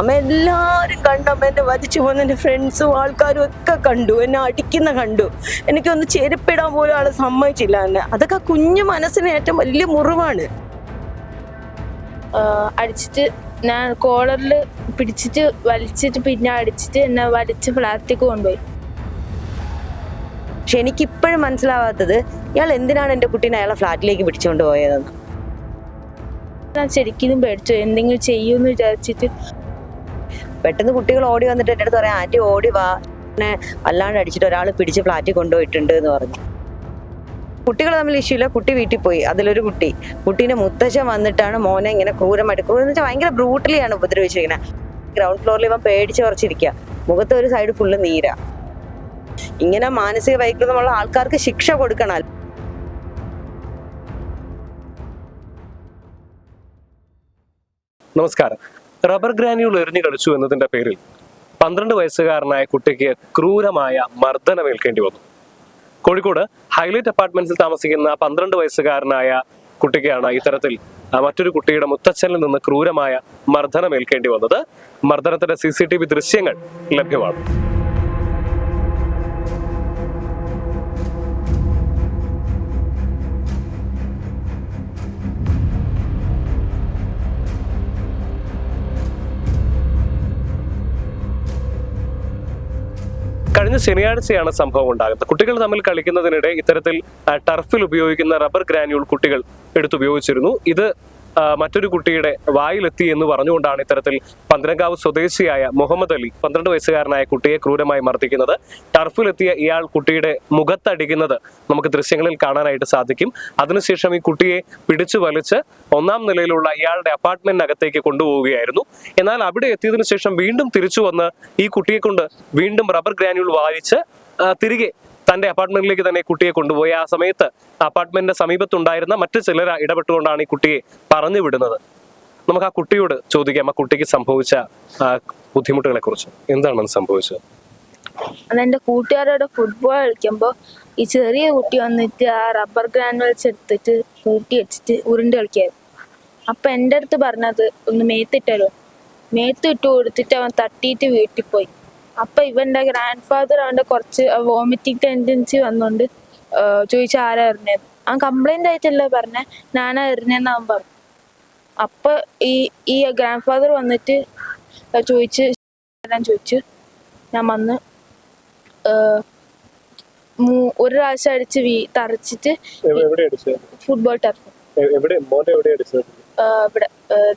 അമ്മ എല്ലാവരും കണ്ടു. അമ്മ എന്നെ വധിച്ചു പോകുന്ന എന്റെ ഫ്രണ്ട്സും ആൾക്കാരും ഒക്കെ കണ്ടു. എന്നെ അടിക്കുന്ന കണ്ടു. എനിക്കൊന്ന് ചെരുപ്പിടാൻ പോലും ആൾ സമ്മതിച്ചില്ല എന്നെ. അതൊക്കെ കുഞ്ഞു മനസ്സിന് ഏറ്റവും വലിയ മുറിവാണ്. അടിച്ചിട്ട് ഞാൻ കോളറിൽ പിടിച്ചിട്ട് വലിച്ചിട്ട് പിന്നെ അടിച്ചിട്ട് എന്നെ വലിച്ച് ഫ്ലാറ്റിലേക്ക് കൊണ്ടുപോയി. പക്ഷെ എനിക്കിപ്പോഴും മനസ്സിലാവാത്തത് ഇയാൾ എന്തിനാണ് എന്റെ കുട്ടീനെ അയാളെ ഫ്ലാറ്റിലേക്ക് പിടിച്ചുകൊണ്ട് പോയതെന്ന്? ഞാൻ ശരിക്കും പേടിച്ചു. എന്തെങ്കിലും ചെയ്യുമെന്ന് വിചാരിച്ചിട്ട് പെട്ടെന്ന് കുട്ടികൾ ഓടി വന്നിട്ട് എന്റെ അടുത്ത് പറയാം ആന്റി ഓടി വാ. എന്നെ അല്ലാണ്ട് അടിച്ചിട്ട് ഒരാൾ പിടിച്ച് ഫ്ലാറ്റിൽ കൊണ്ടുപോയിട്ടുണ്ട് എന്ന് പറഞ്ഞു. കുട്ടികൾ തമ്മിൽ ഇഷ്യൂ ഇല്ല. കുട്ടി വീട്ടിൽ പോയി. അതിലൊരു കുട്ടി. കുട്ടീനെ മുത്തശ്ശൻ വന്നിട്ടാണ് മോനെ ഇങ്ങനെ ക്രൂരമായിട്ട് ക്രൂരം എന്ന് വെച്ചാൽ ഭയങ്കര ബ്രൂട്ടലിയാണ് ഉപദ്രവിച്ചിരിക്കുന്നത് ഗ്രൗണ്ട് ഫ്ലോറിൽ ഇവൻ പേടിച്ച് കുറച്ചിരിക്കുക മുഖത്ത് ഒരു സൈഡ് ഫുള്ള് നീര. ഇങ്ങനെ മാനസിക വൈകൃതമുള്ള ആൾക്കാർക്ക് ശിക്ഷ കൊടുക്കണം. നമസ്കാരം. റബ്ബർ ഗ്രാനുകൾ എറിഞ്ഞു കളിച്ചു എന്നതിന്റെ പേരിൽ പന്ത്രണ്ട് വയസ്സുകാരനായ കുട്ടിക്ക് ക്രൂരമായ മർദ്ദനമേൽക്കേണ്ടി വന്നു. കോഴിക്കോട് ഹൈലൈറ്റ് അപ്പാർട്ട്മെന്റ്സിൽ താമസിക്കുന്ന പന്ത്രണ്ട് വയസ്സുകാരനായ കുട്ടിക്കാണ് ഇത്തരത്തിൽ മറ്റൊരു കുട്ടിയുടെ മുത്തച്ഛനിൽ നിന്ന് ക്രൂരമായ മർദ്ദനമേൽക്കേണ്ടി വന്നത്. മർദ്ദനത്തിന്റെ സി സി ടി വി ദൃശ്യങ്ങൾ ലഭ്യമാണ്. ശനിയാഴ്ചയാണ് സംഭവം ഉണ്ടാകുന്നത്. കുട്ടികൾ തമ്മിൽ കളിക്കുന്നതിനിടെ ഇത്തരത്തിൽ ടർഫിൽ ഉപയോഗിക്കുന്ന റബ്ബർ ഗ്രാനുകൾ കുട്ടികൾ എടുത്തുപയോഗിച്ചിരുന്നു. ഇത് മറ്റൊരു കുട്ടിയുടെ വായിലെത്തി എന്ന് പറഞ്ഞുകൊണ്ടാണ് ഇത്തരത്തിൽ പന്തനങ്കാവ് സ്വദേശിയായ മുഹമ്മദ് അലി പന്ത്രണ്ട് വയസ്സുകാരനായ കുട്ടിയെ ക്രൂരമായി മർദ്ദിക്കുന്നത്. ടർഫിലെത്തിയ ഇയാൾ കുട്ടിയുടെ മുഖത്തടിക്കുന്നത് നമുക്ക് ദൃശ്യങ്ങളിൽ കാണാനായിട്ട് സാധിക്കും. അതിനുശേഷം ഈ കുട്ടിയെ പിടിച്ചു വലിച്ച് ഒന്നാം നിലയിലുള്ള ഇയാളുടെ അപ്പാർട്ട്മെന്റിനകത്തേക്ക് കൊണ്ടുപോവുകയായിരുന്നു. എന്നാൽ അവിടെ എത്തിയതിനു ശേഷം വീണ്ടും തിരിച്ചു വന്ന് ഈ കുട്ടിയെ കൊണ്ട് വീണ്ടും റബ്ബർ ഗ്രാനുകൾ വായിച്ച് തിരികെ തന്റെ അപ്പാർട്ട്മെന്റിലേക്ക് തന്നെ കുട്ടിയെ കൊണ്ടുപോയി. ആ സമയത്ത് അപ്പാർട്ട്മെന്റിന്റെ സമീപത്തുണ്ടായിരുന്ന മറ്റു ചിലർ ഇടപെട്ടുകൊണ്ടാണ് ഈ കുട്ടിയെ പറഞ്ഞു വിടുന്നത്. നമുക്ക് ആ കുട്ടിയോട് ചോദിക്കാം ആ കുട്ടിക്ക് സംഭവിച്ച ബുദ്ധിമുട്ടുകളെ കുറിച്ച് എന്താണ് സംഭവിച്ചത്? അതെന്റെ കൂട്ടുകാരോട് ഫുട്ബോൾ കളിക്കുമ്പോൾ ഈ ചെറിയ കുട്ടി വന്നിട്ട് ആ റബ്ബർ ഗ്രാനുവൽസ് എടുത്തിട്ട് കൂട്ടി വെച്ചിട്ട് ഉരുണ്ട് കളിക്കായിരുന്നു. അപ്പൊ എന്റെ അടുത്ത് പറഞ്ഞത് ഒന്ന് മേത്തിട്ടല്ലോ മേത്തിട്ട് കൊടുത്തിട്ട് അവൻ തട്ടിയിട്ട് വീട്ടിൽ പോയി. അപ്പൊ ഇവന്റെ ഗ്രാൻഡ് ഫാദർ അവന്റെ കുറച്ച് വോമിറ്റിംഗ് ടെൻഡൻസി വന്നോണ്ട് ചോദിച്ച ആരാ എറിഞ്ഞത് അവൻ കംപ്ലൈന്റ് ആയിട്ടല്ല പറഞ്ഞ ഞാനാ എറിഞ്ഞെന്ന് അവൻ പറഞ്ഞു. അപ്പൊ ഈ ഈ ഗ്രാൻഡ് ഫാദർ വന്നിട്ട് ചോദിച്ച് ഞാൻ ചോദിച്ചു ഞാൻ വന്ന് ഒരു പ്രാവശ്യം അടിച്ച് വീ തറച്ചിട്ട് ഫുട്ബോൾ ടർഫ് ഇവിടെ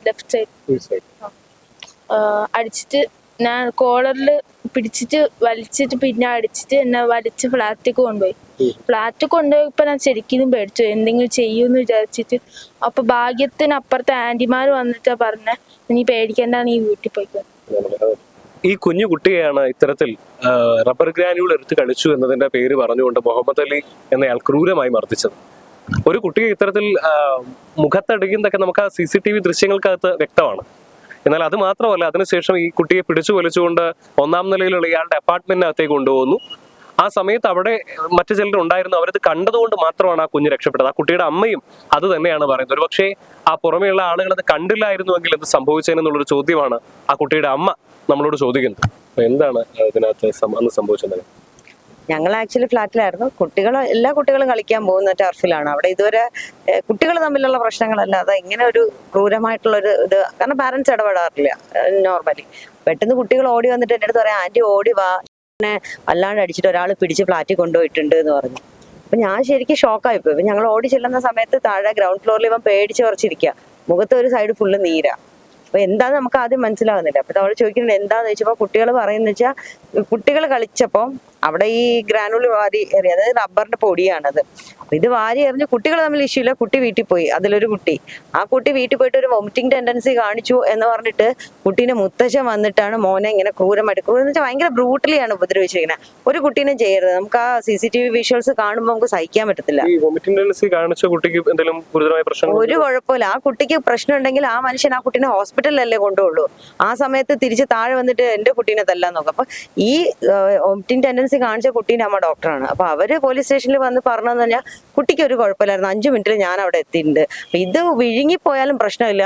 ലെഫ്റ്റ് സൈഡ് അടിച്ചിട്ട് ഞാൻ കോളറിൽ പിടിച്ചിട്ട് വലിച്ചിട്ട് പിന്നെ അടിച്ചിട്ട് എന്നെ വലിച്ച് ഫ്ലാറ്റിലേക്ക് കൊണ്ടുപോയി. ഫ്ലാറ്റ് കൊണ്ടുപോയപ്പോ ഞാൻ ശരിക്കും പേടിച്ചു എന്തെങ്കിലും ചെയ്യുമെന്ന് വിചാരിച്ചിട്ട് അപ്പൊ ഭാഗ്യത്തിന് അപ്പുറത്തെ ആന്റിമാർ വന്നിട്ടാ പറഞ്ഞ നീ പേടിക്കേണ്ടാണ് നീ വീട്ടിൽ പോയിക്കോ ഈ കുഞ്ഞു കുട്ടിയാണ് ഇത്തരത്തിൽ റബ്ബർ ഗ്രാനുകൾ എടുത്ത് കളിച്ചു എന്നതിന്റെ പേര് പറഞ്ഞുകൊണ്ട് മുഹമ്മദ് അലി എന്നയാൾ ക്രൂരമായി മർദ്ദിച്ചത്. ഒരു കുട്ടിയെ ഇത്തരത്തിൽ മുഖത്തടിക്കുന്നതൊക്കെ നമുക്ക് ആ സി സി ടി വി ദൃശ്യങ്ങൾക്കകത്ത് വ്യക്തമാണ്. എന്നാൽ അത് മാത്രമല്ല അതിനുശേഷം ഈ കുട്ടിയെ പിടിച്ചു വലിച്ചുകൊണ്ട് ഒന്നാം നിലയിലുള്ള ഇയാളുടെ അപ്പാർട്ട്മെന്റിനകത്തേക്ക് കൊണ്ടുപോകുന്നു ആ സമയത്ത് അവിടെ മറ്റു ചിലർ ഉണ്ടായിരുന്നു. അവരത് കണ്ടതുകൊണ്ട് മാത്രമാണ് ആ കുഞ്ഞ് രക്ഷപ്പെട്ടത്. ആ കുട്ടിയുടെ അമ്മയും അത് തന്നെയാണ് പറയുന്നത്. ഒരുപക്ഷെ ആ പുറമെയുള്ള ആളുകൾ അത് കണ്ടില്ലായിരുന്നുവെങ്കിൽ എന്ത് സംഭവിച്ചതെന്നുള്ളൊരു ചോദ്യമാണ് ആ കുട്ടിയുടെ അമ്മ നമ്മളോട് ചോദിക്കുന്നത്. എന്താണ് ഇതിനകത്ത് അന്ന് സംഭവിച്ചത് ഞങ്ങൾ ആക്ച്വലി ഫ്ലാറ്റിലായിരുന്നു. കുട്ടികൾ എല്ലാ കുട്ടികളും കളിക്കാൻ പോകുന്ന ടർഫിലാണ്. അവിടെ ഇതുവരെ കുട്ടികൾ തമ്മിലുള്ള പ്രശ്നങ്ങളല്ലാതെ ഇങ്ങനെ ഒരു ക്രൂരമായിട്ടുള്ള ഒരു ഇത്. കാരണം പാരന്റ്സ് ഇടപെടാറില്ല നോർമലി പെട്ടെന്ന് കുട്ടികൾ ഓടി വന്നിട്ട് എന്റെ അടുത്ത് പറയാം ആന്റി ഓടി വാ. എന്നെ അല്ലാണ്ട് അടിച്ചിട്ട് ഒരാൾ പിടിച്ച് ഫ്ലാറ്റിൽ കൊണ്ടുപോയിട്ടുണ്ട് എന്ന് പറഞ്ഞു. അപ്പൊ ഞാൻ ശരിക്കും ഷോക്കായി പോയി ഞങ്ങൾ ഓടി ചെല്ലുന്ന സമയത്ത് താഴെ ഗ്രൗണ്ട് ഫ്ലോറിൽ ഇവൻ പേടിച്ച് കുറച്ചിരിക്കുക മുഖത്ത് ഒരു സൈഡ് ഫുള്ള് നീരാ. അപ്പൊ എന്താന്ന് നമുക്ക് ആദ്യം മനസ്സിലാവുന്നില്ല. അപ്പൊ അവൾ ചോദിക്കുന്നത് എന്താന്ന് ചോദിച്ചപ്പോ കുട്ടികൾ പറയുന്ന വെച്ചാൽ കുട്ടികൾ കളിച്ചപ്പോ അവിടെ ഈ ഗ്രാനുലി വാരി എറിയ അതായത് റബ്ബറിന്റെ പൊടിയാണത്. അപ്പൊ ഇത് വാരി എറിഞ്ഞ് കുട്ടികൾ തമ്മിൽ ഇഷ്യൂ ഇല്ല. കുട്ടി വീട്ടിൽ പോയി. അതിലൊരു കുട്ടി. ആ കുട്ടി വീട്ടിൽ പോയിട്ട് ഒരു വോമിറ്റിംഗ് ടെൻഡൻസി കാണിച്ചു എന്ന് പറഞ്ഞിട്ട് കുട്ടീനെ മുത്തശ്ശൻ വന്നിട്ടാണ് മോനെ ഇങ്ങനെ ക്രൂരമായിട്ട് ക്രൂരം എന്ന് വെച്ചാൽ ഭയങ്കര ബ്രൂട്ടലിയാണ് ഉപദ്രവിച്ചിരിക്കുന്നത് ഒരു കുട്ടീനെ ചെയ്യരുത്. നമുക്ക് ആ C C T V visuals കാണുമ്പോൾ നമുക്ക് സഹിക്കാൻ പറ്റത്തില്ല. ഒരു കുഴപ്പമില്ല. ആ കുട്ടിക്ക് പ്രശ്നം ഉണ്ടെങ്കിൽ ആ മനുഷ്യൻ ആ കുട്ടീനെ ഹോസ്പിറ്റലിലല്ലേ കൊണ്ടുപോകുള്ളൂ ആ സമയത്ത് തിരിച്ച് താഴെ വന്നിട്ട് എന്റെ കുട്ടീനെ തല്ലാൻ നോക്കും. അപ്പൊ ഈ വോമിറ്റിംഗ് ടെൻഡൻസി കാണിച്ച കുട്ടീനെ അമ്മ ഡോക്ടറാണ് അപ്പൊ അവർ പോലീസ് സ്റ്റേഷനിൽ വന്ന് പറഞ്ഞതെന്ന് പറഞ്ഞാൽ കുട്ടിക്ക് ഒരു കുഴപ്പമില്ലായിരുന്നു. അഞ്ചു മിനിറ്റിൽ ഞാൻ അവിടെ എത്തിയിട്ടുണ്ട് ഇത് വിഴുങ്ങിപ്പോയാലും പ്രശ്നമില്ല.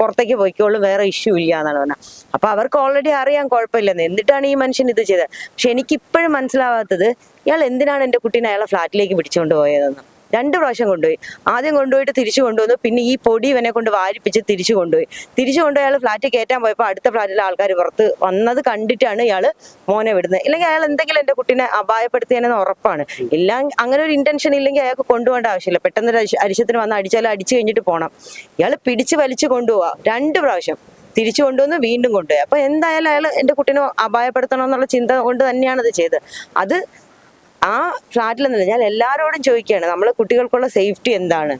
പുറത്തേക്ക് പോയിക്കോളും. വേറെ ഇഷ്യൂ ഇല്ല എന്നാണ് പറഞ്ഞത്. അപ്പൊ അവർക്ക് ഓൾറെഡി അറിയാൻ കുഴപ്പമില്ലെന്ന്. എന്നിട്ടാണ് ഈ മനുഷ്യൻ ഇത് ചെയ്തത്. പക്ഷെ എനിക്ക് ഇപ്പോഴും മനസ്സിലാവാത്തത് ഇയാൾ എന്തിനാണ് എന്റെ കുട്ടീനെ അയാളെ ഫ്ലാറ്റിലേക്ക് പിടിച്ചുകൊണ്ട് പോയതെന്ന്? രണ്ട് പ്രാവശ്യം കൊണ്ടുപോയി. ആദ്യം കൊണ്ടുപോയിട്ട് തിരിച്ചു കൊണ്ടുവന്നു. പിന്നെ ഈ പൊടി ഇവനെ കൊണ്ട് വാരിപ്പിച്ച് തിരിച്ചു കൊണ്ടുപോയി. തിരിച്ചു കൊണ്ടുപോയി അയാൾ ഫ്ലാറ്റ് കയറ്റാൻ പോയപ്പോൾ അടുത്ത ഫ്ലാറ്റിലെ ആൾക്കാർ പുറത്ത് വന്നത് കണ്ടിട്ടാണ് ഇയാൾ മോനെ വിടുന്നത്. ഇല്ലെങ്കിൽ അയാൾ എന്തെങ്കിലും എന്റെ കുട്ടീനെ അപായപ്പെടുത്തിയെന്ന് ഉറപ്പാണ്. ഇല്ല അങ്ങനെ ഒരു ഇന്റൻഷൻ ഇല്ലെങ്കിൽ അയാൾക്ക് കൊണ്ടുപോകേണ്ട ആവശ്യമില്ല. പെട്ടെന്ന് അരിശത്തിന് വന്ന് അടിച്ചാൽ അടിച്ചു കഴിഞ്ഞിട്ട് പോകണം ഇയാൾ പിടിച്ച് വലിച്ചു കൊണ്ടുപോവാ. രണ്ട് പ്രാവശ്യം. തിരിച്ചു കൊണ്ടുവന്ന് വീണ്ടും കൊണ്ടുപോയി. അപ്പൊ എന്തായാലും അയാൾ എന്റെ കുട്ടീനെ അപായപ്പെടുത്തണം എന്നുള്ള ചിന്ത കൊണ്ട് തന്നെയാണ് അത് ചെയ്തത്. അത് ആ ഫ്ലാറ്റിൽ നിന്നില്ല. ഞാൻ എല്ലാവരോടും ചോദിക്കുകയാണ് നമ്മളെ കുട്ടികൾക്കുള്ള സേഫ്റ്റി എന്താണ്?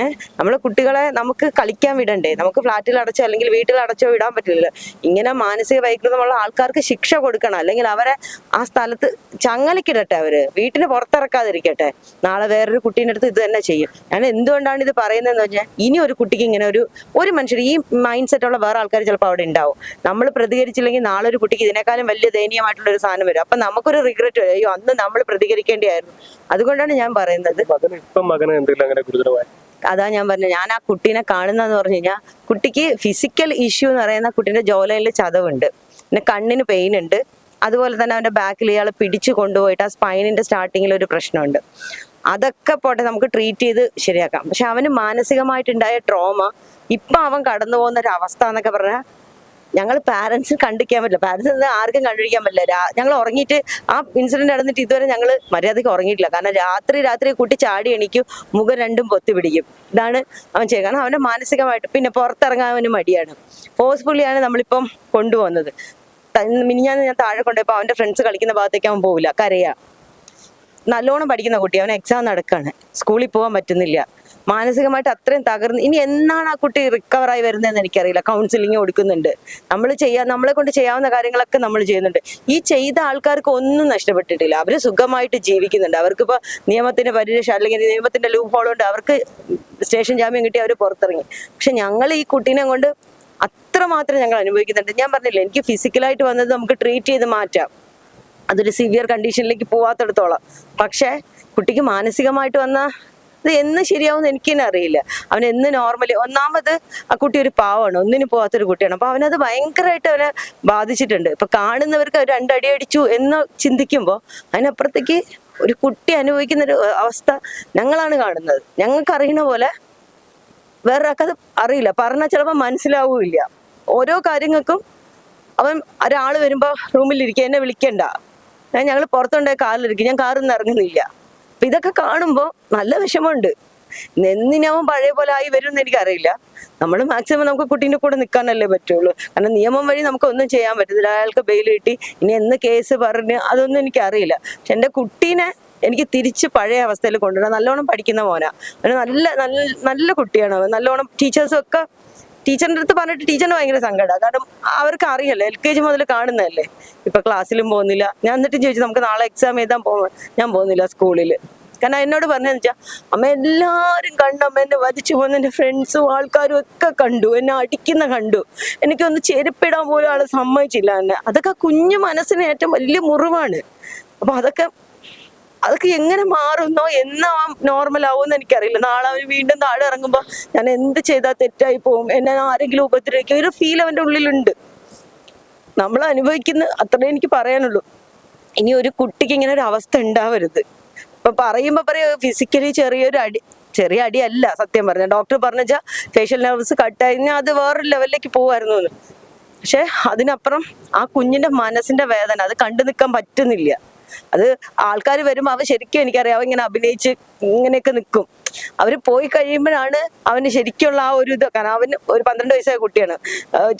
ഏഹ് നമ്മളെ കുട്ടികളെ നമുക്ക് കളിക്കാൻ വിടണ്ടേ? നമുക്ക് ഫ്ലാറ്റിൽ അടച്ചോ അല്ലെങ്കിൽ വീട്ടിൽ അടച്ചോ വിടാൻ പറ്റില്ല ഇങ്ങനെ മാനസിക വൈകൃതമുള്ള ആൾക്കാർക്ക് ശിക്ഷ കൊടുക്കണം. അല്ലെങ്കിൽ അവരെ ആ സ്ഥലത്ത് ചങ്ങലക്കിടട്ടെ അവർ. വീട്ടിന് പുറത്തിറക്കാതിരിക്കട്ടെ. നാളെ വേറൊരു കുട്ടീന്റെ അടുത്ത് ഇത് തന്നെ ചെയ്യും. ഞാൻ എന്തുകൊണ്ടാണ് ഇത് പറയുന്നതെന്ന് പറഞ്ഞാൽ ഇനി ഒരു കുട്ടിക്ക് ഇങ്ങനെ ഒരു ഒരു മനുഷ്യർ ഈ മൈൻഡ് സെറ്റ് ഉള്ള വേറെ ആൾക്കാർ ചിലപ്പോൾ അവിടെ ഉണ്ടാവും. നമ്മൾ പ്രതികരിച്ചില്ലെങ്കിൽ നാളെ ഒരു കുട്ടിക്ക് ഇതിനേക്കാളും വലിയ ദയനീയമായിട്ടുള്ള ഒരു സാധനം വരും. അപ്പൊ നമുക്കൊരു റിഗ്രറ്റ് അയ്യോ അന്ന് നമ്മൾ പ്രതികരിക്കേണ്ടിയായിരുന്നു. അതുകൊണ്ടാണ് ഞാൻ പറയുന്നത്. ഇപ്പം മകന് എന്തെങ്കിലും അങ്ങനെ ഗുരുതരമായ അതാ ഞാൻ പറഞ്ഞത് ഞാൻ ആ കുട്ടീനെ കാണുന്നതെന്ന് പറഞ്ഞു കഴിഞ്ഞാൽ കുട്ടിക്ക് ഫിസിക്കൽ ഇഷ്യൂ എന്ന് പറയുന്ന കുട്ടീന്റെ ജോലയിൽ ചതവുണ്ട്. പിന്നെ കണ്ണിന് പെയിൻ ഉണ്ട്. അതുപോലെ തന്നെ അവന്റെ ബാക്കിൽ ഇയാൾ പിടിച്ചു കൊണ്ടുപോയിട്ട് ആ സ്പൈനിന്റെ സ്റ്റാർട്ടിങ്ങിൽ ഒരു പ്രശ്നമുണ്ട്. അതൊക്കെ പോട്ടെ നമുക്ക് ട്രീറ്റ് ചെയ്ത് ശരിയാക്കാം. പക്ഷെ അവന് മാനസികമായിട്ടുണ്ടായ ട്രോമ ഇപ്പൊ അവൻ കടന്നു പോകുന്ന ഒരു അവസ്ഥ എന്നൊക്കെ പറഞ്ഞാൽ ഞങ്ങൾ പാരന്റ്സ് കണ്ടിരിക്കാൻ പറ്റില്ല. പാരന്റ്സ് ആർക്കും കണ്ടിരിക്കാൻ പറ്റില്ല. ഞങ്ങൾ ഉറങ്ങിയിട്ട് ആ ഇൻസിഡന്റ് നടന്നിട്ട് ഇതുവരെ ഞങ്ങൾ മര്യാദയ്ക്ക് ഉറങ്ങിയിട്ടില്ല. കാരണം രാത്രി രാത്രി കുട്ടി ചാടി എണീക്കും മുഖം രണ്ടും പൊത്തി പിടിക്കും. ഇതാണ് അവൻ ചെയ്യുക കാരണം അവന്റെ മാനസികമായിട്ട് പിന്നെ പുറത്തിറങ്ങാൻ അവന് മടിയാണ്. ഫോഴ്സ്ഫുള്ളിയാണ് നമ്മളിപ്പം കൊണ്ടുപോകുന്നത്. മിനിഞ്ഞാന്ന് ഞാൻ താഴെ കൊണ്ടുപോയപ്പോൾ അവന്റെ ഫ്രണ്ട്സ് കളിക്കുന്ന ഭാഗത്തേക്ക് അവൻ പോവില്ല. കരയാ. നല്ലോണം പഠിക്കുന്ന കുട്ടി. അവൻ എക്സാം നടക്കാണ്. സ്കൂളിൽ പോകാൻ പറ്റുന്നില്ല. മാനസികമായിട്ട് അത്രയും തകർന്ന് ഇനി എന്നാണ് ആ കുട്ടി റിക്കവറായി വരുന്നതെന്ന് എനിക്കറിയില്ല. കൗൺസിലിംഗ് കൊടുക്കുന്നുണ്ട്. നമ്മൾ ചെയ്യാ നമ്മളെ കൊണ്ട് ചെയ്യാവുന്ന കാര്യങ്ങളൊക്കെ നമ്മൾ ചെയ്യുന്നുണ്ട്. ഈ ചെയ്ത ആൾക്കാർക്ക് ഒന്നും നഷ്ടപ്പെട്ടിട്ടില്ല. അവർ സുഖമായിട്ട് ജീവിക്കുന്നുണ്ട്. അവർക്കിപ്പോൾ നിയമത്തിന്റെ പരിരക്ഷ അല്ലെങ്കിൽ നിയമത്തിന്റെ ലൂപ്പ് ഹോൾ കൊണ്ട് അവർക്ക് സ്റ്റേഷൻ ജാമ്യം കിട്ടി അവർ പുറത്തിറങ്ങി. പക്ഷെ ഞങ്ങൾ ഈ കുട്ടീനെ കൊണ്ട് അത്രമാത്രം ഞങ്ങൾ അനുഭവിക്കുന്നുണ്ട്. ഞാൻ പറഞ്ഞില്ല എനിക്ക് ഫിസിക്കലായിട്ട് വന്നത് നമുക്ക് ട്രീറ്റ് ചെയ്ത് മാറ്റാം. അതൊരു സിവിയർ കണ്ടീഷനിലേക്ക് പോവാത്തടത്തോളം. പക്ഷേ കുട്ടിക്ക് മാനസികമായിട്ട് വന്ന ഇത് എന്ന് ശരിയാവുമെന്ന് എനിക്ക് തന്നെ അറിയില്ല. അവൻ എന്ന് നോർമലി ഒന്നാമത് ആ കുട്ടി ഒരു പാവമാണ്. ഒന്നിനു പോകാത്തൊരു കുട്ടിയാണ്. അപ്പൊ അവനത് ഭയങ്കരമായിട്ട് അവനെ ബാധിച്ചിട്ടുണ്ട്. ഇപ്പൊ കാണുന്നവർക്ക് രണ്ടടി അടിച്ചു എന്ന് ചിന്തിക്കുമ്പോൾ അതിനപ്പുറത്തേക്ക് ഒരു കുട്ടി അനുഭവിക്കുന്ന ഒരു അവസ്ഥ ഞങ്ങളാണ് കാണുന്നത്. ഞങ്ങൾക്ക് അറിയുന്ന പോലെ വേറൊരാൾക്കത് അറിയില്ല. പറഞ്ഞാൽ ചിലപ്പോൾ മനസ്സിലാവൂല്ല. ഓരോ കാര്യങ്ങൾക്കും അവൻ ഒരാൾ വരുമ്പോൾ റൂമിലിരിക്കുക എന്നെ വിളിക്കണ്ട. ഞങ്ങൾ പുറത്തുണ്ടായ കാറിലിരിക്കും. ഞാൻ കാറിൽ നിന്ന് ഇറങ്ങുന്നില്ല. അപ്പൊ ഇതൊക്കെ കാണുമ്പോ നല്ല വിഷമമുണ്ട്. എന്തിനവൻ പഴയ പോലെ ആയി വരും എന്ന് എനിക്കറിയില്ല. നമ്മൾ മാക്സിമം നമുക്ക് കുട്ടീന്റെ കൂടെ നിൽക്കാനല്ലേ പറ്റുള്ളൂ. കാരണം നിയമം വഴി നമുക്ക് ഒന്നും ചെയ്യാൻ പറ്റത്തില്ല. അയാൾക്ക് ബെയിൽ കിട്ടി. ഇനി എന്ന് കേസ് പറഞ്ഞ് അതൊന്നും എനിക്കറിയില്ല. പക്ഷെ എന്റെ കുട്ടീനെ എനിക്ക് തിരിച്ച് പഴയ അവസ്ഥയിൽ കൊണ്ടുവരാം നല്ലോണം പഠിക്കുന്ന മോനാ. അവന് നല്ല നല്ല നല്ല കുട്ടിയാണ് അവൻ. നല്ലോണം ടീച്ചേഴ്സും ഒക്കെ ടീച്ചറിന്റെ അടുത്ത് പറഞ്ഞിട്ട് ടീച്ചറിന് ഭയങ്കര സങ്കടമാണ് കാരണം അവർക്ക് അറിയല്ലേ എൽ കെ ജി മുതൽ കാണുന്നതല്ലേ? ഇപ്പൊ ക്ലാസ്സിലും പോകുന്നില്ല. ഞാൻ എന്നിട്ടും ചോദിച്ചു നമുക്ക് നാളെ എക്സാം എഴുതാൻ പോകും ഞാൻ പോകുന്നില്ല സ്കൂളിൽ കാരണം എന്നോട് പറഞ്ഞതെന്ന് വെച്ചാൽ അമ്മ എല്ലാവരും കണ്ടു. അമ്മ എന്നെ വധിച്ചു പോകുന്ന എന്റെ ഫ്രണ്ട്സും ആൾക്കാരും ഒക്കെ കണ്ടു. എന്നെ അടിക്കുന്ന കണ്ടു. എനിക്കൊന്ന് ചെരുപ്പിടാൻ പോലും ആൾ സമ്മതിച്ചില്ല എന്നെ. അതൊക്കെ കുഞ്ഞു മനസ്സിന് ഏറ്റവും വലിയ മുറിവാണ്. അപ്പൊ അതൊക്കെ അതൊക്കെ എങ്ങനെ മാറുന്നോ എന്നാ നോർമൽ ആവുമെന്ന് എനിക്കറിയില്ല. നാളെ അവന് വീണ്ടും താഴെ ഇറങ്ങുമ്പോ ഞാൻ എന്ത് ചെയ്താൽ തെറ്റായി പോകും എന്നെ ആരെങ്കിലും ഉപദ്രവിക്കും? ഒരു ഫീൽ അവന്റെ ഉള്ളിലുണ്ട്. നമ്മൾ അനുഭവിക്കുന്ന അത്രേ എനിക്ക് പറയാനുള്ളൂ. ഇനി ഒരു കുട്ടിക്ക് ഇങ്ങനെ ഒരു അവസ്ഥ ഉണ്ടാവരുത്. ഇപ്പൊ പറയുമ്പോ പറയാ ഫിസിക്കലി ചെറിയൊരു അടി ചെറിയ അടിയല്ല സത്യം പറഞ്ഞ. ഡോക്ടർ പറഞ്ഞ ഫേഷ്യൽ നെർവ്സ് കട്ട് കഴിഞ്ഞാൽ അത് വേറൊരു ലെവലിലേക്ക് പോവായിരുന്നു പക്ഷെ അതിനപ്പുറം ആ കുഞ്ഞിന്റെ മനസ്സിന്റെ വേദന അത് കണ്ടു നിൽക്കാൻ പറ്റുന്നില്ല. അത് ആൾക്കാർ വരുമ്പോൾ അവൻ ശരിക്കും എനിക്കറിയാം അവൻ ഇങ്ങനെ അഭിനയിച്ച് ഇങ്ങനെയൊക്കെ നിൽക്കും അവർ പോയി കഴിയുമ്പോഴാണ് അവന് ശരിക്കുള്ള ആ ഒരു ഇത് കാരണം അവന് ഒരു പന്ത്രണ്ട് വയസ്സായ കുട്ടിയാണ്.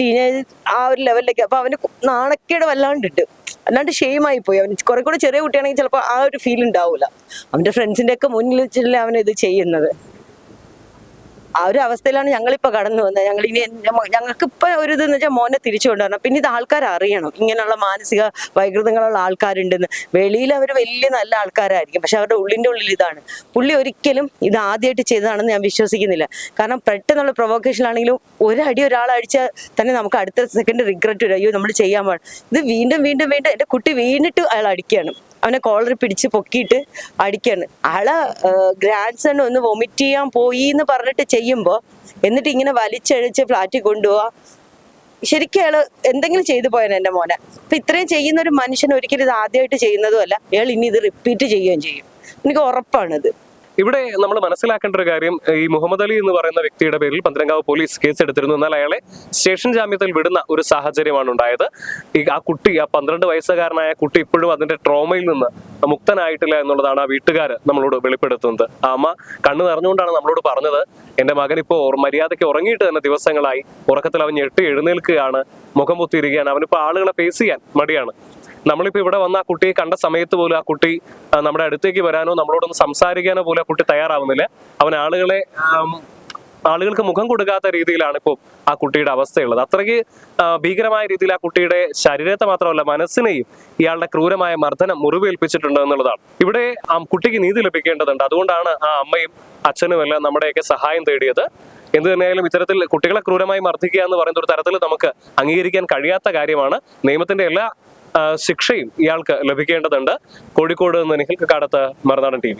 ടീനേജ് ആ ഒരു ലെവലിലേക്ക് അപ്പൊ അവന് നാണക്കേട് വല്ലാണ്ടിട്ട്. അല്ലാണ്ട് ഷെയിമായി പോയി. അവന് കുറെ കൂടെ ചെറിയ കുട്ടിയാണെങ്കിൽ ചിലപ്പോ ആ ഒരു ഫീൽ ഉണ്ടാവില്ല അവന്റെ ഫ്രണ്ട്സിന്റെ ഒക്കെ മുന്നിൽ വെച്ചിട്ടില്ലേ അവൻ ഇത് ചെയ്യുന്നത്. ആ ഒരു അവസ്ഥയിലാണ് ഞങ്ങളിപ്പോ കടന്നു വന്നത്. ഞങ്ങൾ ഇനി ഞങ്ങൾക്ക് ഇപ്പൊ ഒരു ഇതെന്ന് വെച്ചാൽ മോനെ തിരിച്ചു കൊണ്ടുവരണം. പിന്നെ ഇത് ആൾക്കാർ അറിയണം ഇങ്ങനെയുള്ള മാനസിക വൈകൃതങ്ങളുള്ള ആൾക്കാരുണ്ടെന്ന്. വെളിയിൽ അവർ വലിയ നല്ല ആൾക്കാരായിരിക്കും. പക്ഷെ അവരുടെ ഉള്ളിന്റെ ഉള്ളിൽ ഇതാണ്. പുള്ളി ഒരിക്കലും ഇത് ആദ്യമായിട്ട് ചെയ്തതാണെന്ന് ഞാൻ വിശ്വസിക്കുന്നില്ല. കാരണം പെട്ടെന്നുള്ള പ്രൊവോക്കേഷനാണെങ്കിലും ഒരടി ഒരാൾ അടിച്ചാൽ തന്നെ നമുക്ക് അടുത്ത സെക്കൻഡ് റിഗ്രറ്റ് വരും. അയ്യോ നമ്മൾ ചെയ്യാൻ പാടില്ല ഇത് വീണ്ടും വീണ്ടും വീണ്ടും എന്റെ കുട്ടി വീണിട്ട് അയാൾ അടിക്കുകയാണ്. അവനെ കോളറി പിടിച്ച് പൊക്കിയിട്ട് അടിക്കാണ്. ആൾ ഗ്രാൻഡ് സൺ ഒന്ന് വൊമിറ്റ് ചെയ്യാൻ പോയി എന്ന് പറഞ്ഞിട്ട് ചെയ്യുമ്പോ എന്നിട്ട് ഇങ്ങനെ വലിച്ചഴിച്ച് ഫ്ലാറ്റിൽ കൊണ്ടുപോവാ. ശരിക്കും അയാൾ എന്തെങ്കിലും ചെയ്തു പോയാണ് എന്റെ മോനെ. അപ്പൊ ഇത്രയും ചെയ്യുന്ന ഒരു മനുഷ്യൻ ഒരിക്കലും ഇത് ആദ്യമായിട്ട് ചെയ്യുന്നതും അല്ല. അയാൾ ഇനി ഇത് റിപ്പീറ്റ് ചെയ്യുകയും ചെയ്യും. എനിക്ക് ഉറപ്പാണിത് ഇവിടെ നമ്മൾ മനസ്സിലാക്കേണ്ട ഒരു കാര്യം ഈ മുഹമ്മദ് അലി എന്ന് പറയുന്ന വ്യക്തിയുടെ പേരിൽ പന്തരങ്കാവ് പോലീസ് കേസ് എടുത്തിരുന്നു എന്നാൽ അയാളെ സ്റ്റേഷൻ ജാമ്യത്തിൽ വിടുന്ന ഒരു സാഹചര്യമാണ് ഉണ്ടായത്. ഈ ആ കുട്ടി ആ പന്ത്രണ്ട് വയസ്സുകാരനായ കുട്ടി ഇപ്പോഴും അതിന്റെ ട്രോമയിൽ നിന്ന് മുക്തനായിട്ടില്ല എന്നുള്ളതാണ് ആ വീട്ടുകാർ നമ്മളോട് വെളിപ്പെടുത്തുന്നത്. ആ അമ്മ കണ്ണു നിറഞ്ഞുകൊണ്ടാണ് നമ്മളോട് പറഞ്ഞത് എന്റെ മകൻ ഇപ്പോൾ മര്യാദയ്ക്ക് ഉറങ്ങിയിട്ട് തന്നെ ദിവസങ്ങളായി ഉറക്കത്തിൽ അവൻ ഞെട്ടി എഴുന്നേൽക്കുകയാണ് മുഖം പൊത്തിയിരിക്കുകയാണ് അവനിപ്പോ ആളുകളെ ഫേസ് ചെയ്യാൻ മടിയാണ്. നമ്മളിപ്പോ ഇവിടെ വന്ന ആ കുട്ടിയെ കണ്ട സമയത്ത് പോലും ആ കുട്ടി നമ്മുടെ അടുത്തേക്ക് വരാനോ നമ്മളോടൊന്ന് സംസാരിക്കാനോ പോലും ആ കുട്ടി തയ്യാറാവുന്നില്ല. അവൻ ആളുകളെ ആളുകൾക്ക് മുഖം കൊടുക്കാത്ത രീതിയിലാണ് ഇപ്പോൾ ആ കുട്ടിയുടെ അവസ്ഥയുള്ളത്. അത്രയ്ക്ക് ഭീകരമായ രീതിയിൽ ആ കുട്ടിയുടെ ശരീരത്തെ മാത്രമല്ല മനസ്സിനെയും ഇയാളുടെ ക്രൂരമായ മർദ്ദനം മുറിവേൽപ്പിച്ചിട്ടുണ്ട് എന്നുള്ളതാണ്. ഇവിടെ ആ കുട്ടിക്ക് നീതി ലഭിക്കേണ്ടതുണ്ട്. അതുകൊണ്ടാണ് ആ അമ്മയും അച്ഛനും എല്ലാം നമ്മുടെയൊക്കെ സഹായം തേടിയത്. എന്ത് തന്നെയായാലും ഇത്തരത്തിൽ കുട്ടികളെ ക്രൂരമായി മർദ്ദിക്കുക എന്ന് പറയുന്ന ഒരു തരത്തിൽ നമുക്ക് അംഗീകരിക്കാൻ കഴിയാത്ത കാര്യമാണ്. നിയമത്തിന്റെ എല്ലാ ശിക്ഷയും ഇയാൾക്ക് ലഭിക്കേണ്ടതുണ്ട്. കോഴിക്കോട് നിന്ന് നിങ്ങൾക്ക് കക്കാടത്ത് മറുനാടൻ ടി